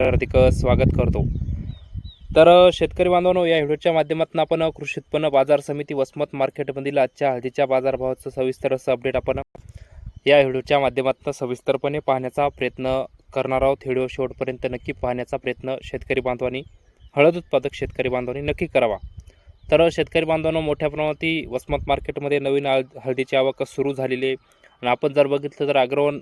हार्दिक स्वागत करतो. तर शेतकरी बांधवांनो या व्हिडिओच्या माध्यमातून आपण कृषी उत्पन्न बाजार समिती वसमत मार्केटमधील आजच्या हळदीच्या बाजारभावाचं सविस्तर असं अपडेट आपण या व्हिडिओच्या माध्यमातून सविस्तरपणे पाहण्याचा प्रयत्न करणार आहोत. व्हिडिओ शेवटपर्यंत नक्की पाहण्याचा प्रयत्न शेतकरी बांधवांनी हळद उत्पादक शेतकरी बांधवांनी नक्की करावा. तर शेतकरी बांधवांनो मोठ्या प्रमाणावरती वसमत मार्केटमध्ये नवीन हळदीची आवक सुरू झालेली आहे. आणि आपण जर बघितलं तर अग्रवन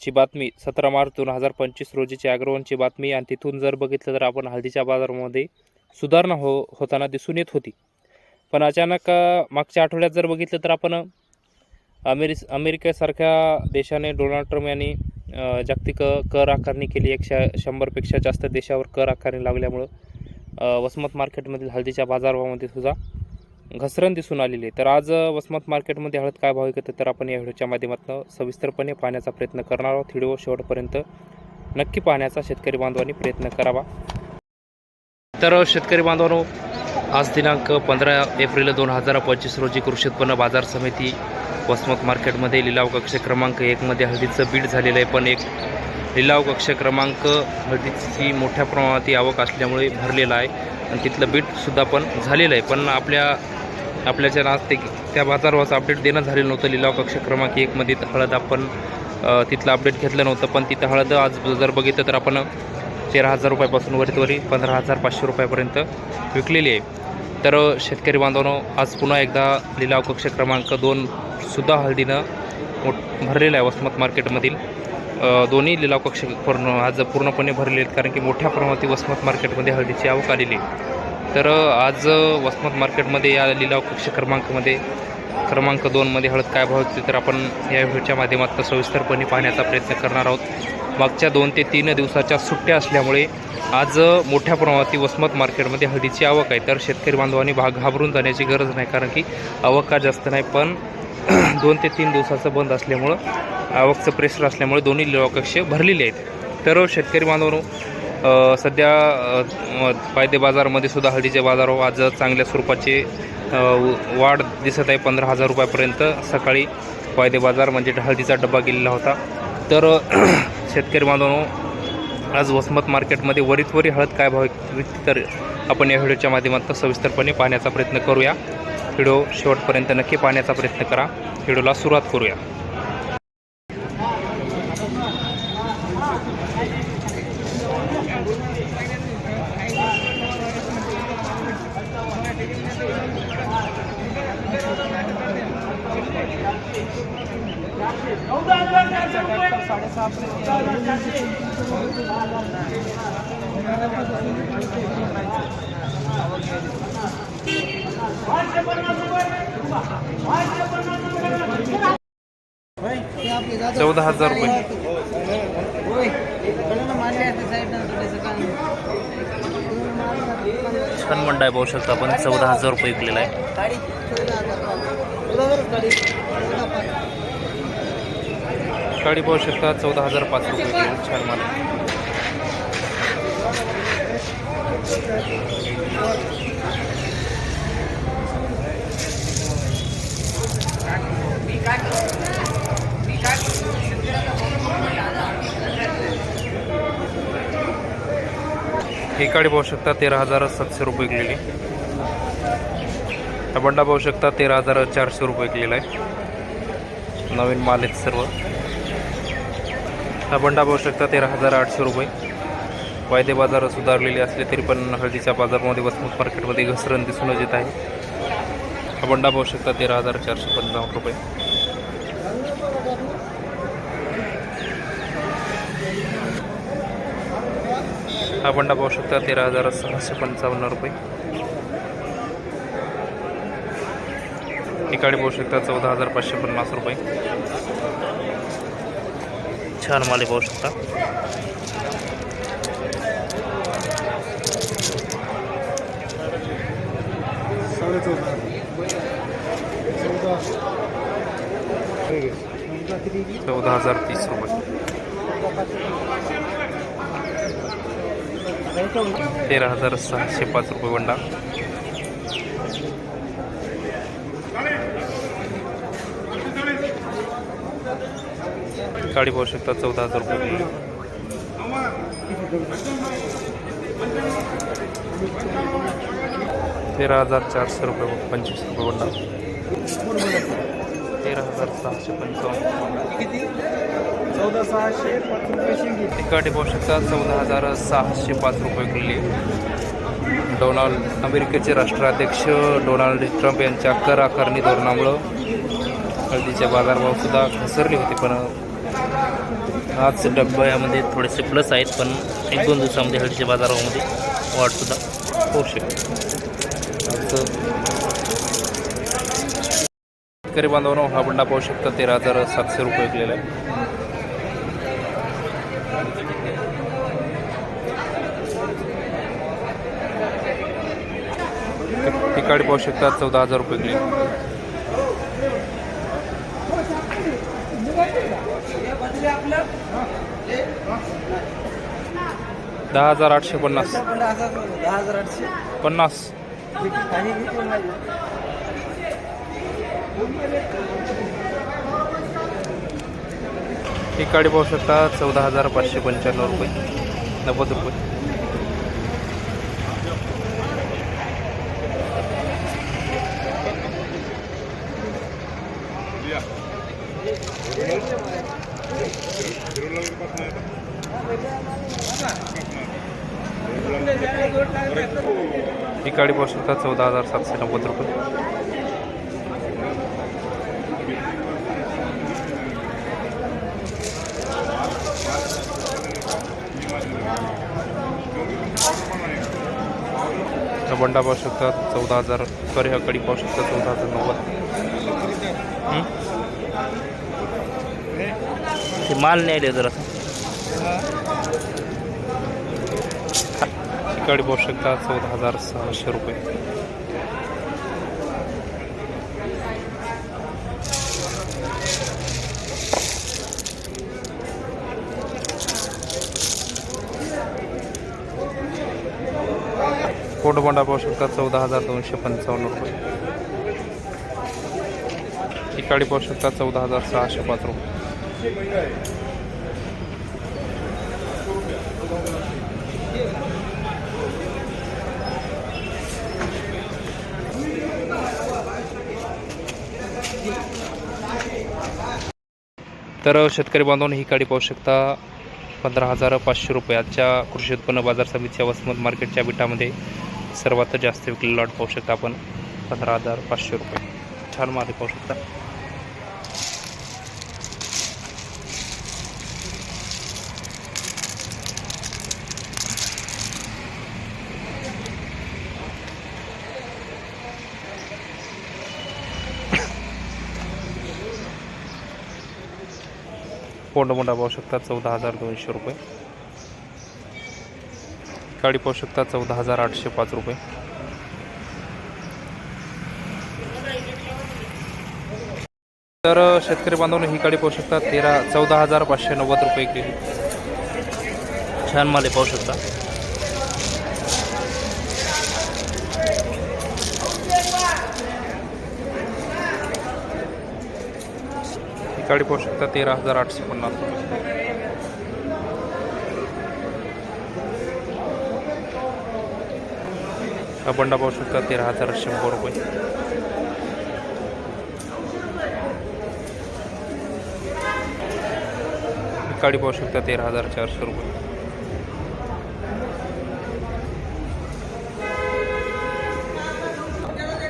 ची बातमी सतरा मार्च दोन हजार पंचवीस रोजीची अग्रवनची बातमी आणि तिथून जर बघितलं तर आपण हळदीच्या बाजारामध्ये सुधारणा हो होताना दिसून येत होती. पण अचानक मागच्या आठवड्यात जर बघितलं तर आपण अमेरि अमेरिकेसारख्या देशाने डोनाल्ड ट्रम्प यांनी जागतिक कर आकारणी केली. एकशे शंभरपेक्षा जास्त देशावर कर आकारणी लागल्यामुळं वसमत मार्केटमधील हळदीच्या बाजारभावामध्ये सुद्धा घसरण दिसून आलेली आहे. तर आज वसमत मार्केटमध्ये हळद काय भाव विकत तर आपण या व्हिडिओच्या माध्यमातून सविस्तरपणे पाहण्याचा प्रयत्न करणार आहोत. व्हिडिओ शेवटपर्यंत नक्की पाहण्याचा शेतकरी बांधवांनी प्रयत्न करावा. तर शेतकरी बांधवांनो आज दिनांक पंधरा एप्रिल दोन हजार पंचवीस रोजी कृषी उत्पन्न बाजार समिती वसमत मार्केटमध्ये लिलाव कक्ष क्रमांक एकमध्ये हळदीचं बीड झालेलं आहे. पण एक लिलाव कक्ष क्रमांक हळदीची मोठ्या प्रमाणात आवक असल्यामुळे भरलेला आहे. आणि तिथलं बीटसुद्धा पण झालेलं आहे. पण आपल्या आपल्याच्या आज ते त्या बाजारभावाचं अपडेट देणं झालेलं नव्हतं. लिलाव कक्ष क्रमांक एकमध्ये हळद आपण तिथलं अपडेट घेतलं नव्हतं. पण तिथं हळद आज जर बघितलं तर आपण तेरा हजार रुपयापासून वरीत वरी पंधरा हजार पाचशे रुपयापर्यंत विकलेली आहे. तर शेतकरी बांधवांनो आज पुन्हा एकदा लिलाव कक्ष क्रमांक दोन सुद्धा हळदीनं मोठ भरलेला आहे वसमत मार्केटमधील दोन्ही लिलाव कक्ष पूर्ण आज पूर्णपणे भरलेले आहेत. कारण की मोठ्या प्रमाणात वसमत मार्केटमध्ये हळदीची आवक आलेली तर आज वसमत मार्केटमध्ये या लिलाव कक्ष क्रमांकमध्ये क्रमांक दोनमध्ये हळद काय भाव होते तर आपण या व्हिडिओच्या माध्यमातून सविस्तरपणे पाहण्याचा प्रयत्न करणार आहोत. मागच्या दोन ते तीन दिवसाच्या सुट्ट्या असल्यामुळे आज मोठ्या प्रमाणात वसमत मार्केटमध्ये हळदीची आवक आहे. तर शेतकरी बांधवांनी भाग घाबरून जाण्याची गरज नाही कारण की आवक का जास्त नाही पण दोन ते तीन दिवसाचं बंद असल्यामुळं आवकचं प्रेशर असल्यामुळे दोन्ही लिलाव कक्ष भरलेले आहेत. तर शेतकरी बांधवांनो सध्या फायदे बाजारामध्ये सुद्धा हळदीचे बाजार हो, आज चांगल्या स्वरूपाचे वाढ दिसत आहे. पंधरा हजार रुपयापर्यंत सकाळी फायदे बाजार म्हणजे हळदीचा डब्बा गेलेला होता. तर शेतकरी बांधवांनो आज वसमत मार्केटमध्ये वरीत वरी हळद काय भाव विकते तर आपण या व्हिडिओच्या माध्यमातून सविस्तरपणे पाहण्याचा प्रयत्न करूया. व्हिडिओ शेवटपर्यंत नक्की पाहण्याचा प्रयत्न करा. व्हिडिओला सुरुवात करूया. चौदा हजार रुपये. छान मंडळ पाहू शकता आपण चौदा हजार रुपये विकलेला आहे. गाडी पाहू शकता चौदा हजार पाच रुपये छान माल काळी गाडी पाहू शकता तेरा हजार सातशे रुपये विकलेली. हा बंडा पाहू शकता तेरा हजार चारशे रुपये विकलेला आहे. नवीन माल आहेत सर्व. हा बंडा पाहू शकता तेरा हजार आठशे रुपये. वायदे बाजार सुधारलेले असले तरी पण हळदीच्या बाजारामध्ये वसमत मार्केटमध्ये घसरण दिसूनच येत आहे. हा बंडा पाहू शकता तेरा हजार चारशे पंचावन्न रुपये. हा बंडा पाहू शकता तेरा हजार सहाशे पंचावन्न रुपये. ही पाहू शकता चौदा हजार पाचशे पन्नास रुपये. छान माले पाहू शकता. चौदा हजार तीस रुपये. तेरा हजार सहाशे पाच रुपये वंडा गाडी पाहू शकता चौदा हजार रुपये तेरा हजार चारशे रुपये पंचवीस रुपये वंडा तेरा हजार सहाशे पंचावन्न. किती चौदा सहाशे पाच रुपये शेंगे. तिकाटी पाहू शकता चौदा हजार सहाशे पाच रुपये किल्ली डोनाल्ड अमेरिकेचे राष्ट्राध्यक्ष डोनाल्ड ट्रम्प यांच्या कर आकारणी धोरणामुळं हळदीचे बाजारभावसुद्धा घसरले होते पण आज डब्यामध्ये थोडेसे प्लस आहेत पण एक दोन दिवसामध्ये हळदीच्या बाजारामध्ये वाढसुद्धा होऊ शकते. शेतकरी बांधवांनो हा बंडा पाहू शकता तेरा हजार सातशे रुपये विकलेला आहे. तिकाडी पाहू शकता चौदा हजार रुपये किलो दहा हजार आठशे पन्नास. पन्नास. ही घेतलं पाहू शकता चौदा हजार पाचशे पंच्याण्णव रुपये. नव्वद रुपये. ही गाडी पाहू शकता चौदा हजार सातशे नव्वद रुपये. बंडा पाहू शकता चौदा हजार सॉरी हा कडी पाहू शकता चौदा हजार नव्वद. ते माल नाही जरा. कडी पाहू शकता चौदा हजार सहाशे रुपये. कोटबंडा पाहू शकता चौदा हजार दोनशे पंचावन्न रुपये. इकाडी पाहू शकता चौदा हजार सहाशे पाच रुपये. तर शेतकरी बांधवांनी ही गाडी पाहू शकता. पंधरा हजार पाचशे रुपयाच्या कृषी उत्पन्न बाजार समितीच्या वसमत मार्केटच्या बिटामध्ये सर्वात जास्त विकलेला लॉट पाहू शकता आपण. पंधरा हजार पाचशे रुपये. छान मार्ग पाहू शकता. पोंडमोंडा पाहू शकता चौदा हजार दोनशे रुपये. गाडी पाहू शकता चौदा हजार आठशे पाच रुपये. तर शेतकरी बांधवांनो ही गाडी पाहू शकता तेरा चौदा हजार पाचशे नव्वद रुपये केली. छान माले पाहू शकता. गाडी पाहू शकता तेरा हजार आठशे पन्नास. रुपये हा बंडा पाहू शकता तेरा हजार शंभर रुपये. गाडी पाहू शकता तेरा हजार चारशे रुपये.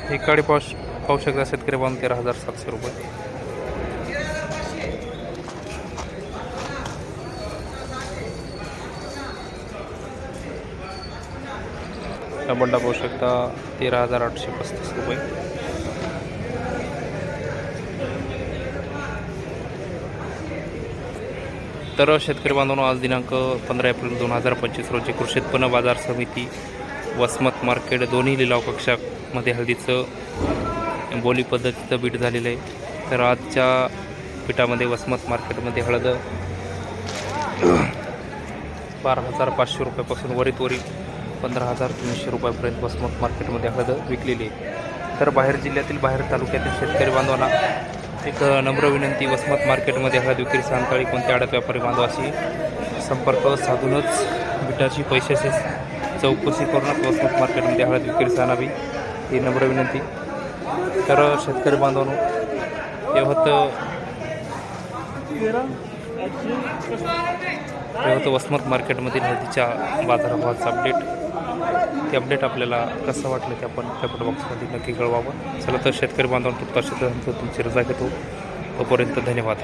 ही गाडी पाहू पाहू शकता शेतकरी बांधून तेरा हजार सातशे रुपये. डबल बंडा पाहू शकता तेरा हजार आठशे पस्तीस रुपये. तर शेतकरी बांधवांनो आज दिनांक पंधरा एप्रिल दोन हजार पंचवीस रोजी कृषी उत्पन्न बाजार समिती वसमत मार्केट दोन्ही लिलाव कक्षामध्ये हळदीचं बोली पद्धतीचं बीट झालेलं आहे. तर आजच्या पिठामध्ये वसमत मार्केटमध्ये हळद बारा हजार पाचशे रुपयापासून वरीत वरी पंधरा हजार तीनशे रुपयापर्यंत वसमत मार्केटमध्ये हळद विकलेली आहे. तर बाहेर जिल्ह्यातील बाहेर तालुक्यातील शेतकरी बांधवांना एक नम्र विनंती. वसमत मार्केटमध्ये हळद विक्री सांगताळी कोणत्या आडत व्यापारी बांधवाशी संपर्क साधूनच बिटाची पैशाची चौकशी करूनच वसमत मार्केटमध्ये हळद विक्री आणावी ही नम्र विनंती. तर शेतकरी बांधवांनो तेव्हा तेव्हा हे वसमत मार्केटमधील हळदीच्या बाजारभावाचा अपडेट. ते अपडेट आपल्याला कसं वाटलं ते आपण कमेंट बॉक्समध्ये नक्की कळवावं. चला तर शेतकरी बांधवांनो तुमचा शेतकऱ्यांचं तुमची रजा घेतो. तोपर्यंत धन्यवाद.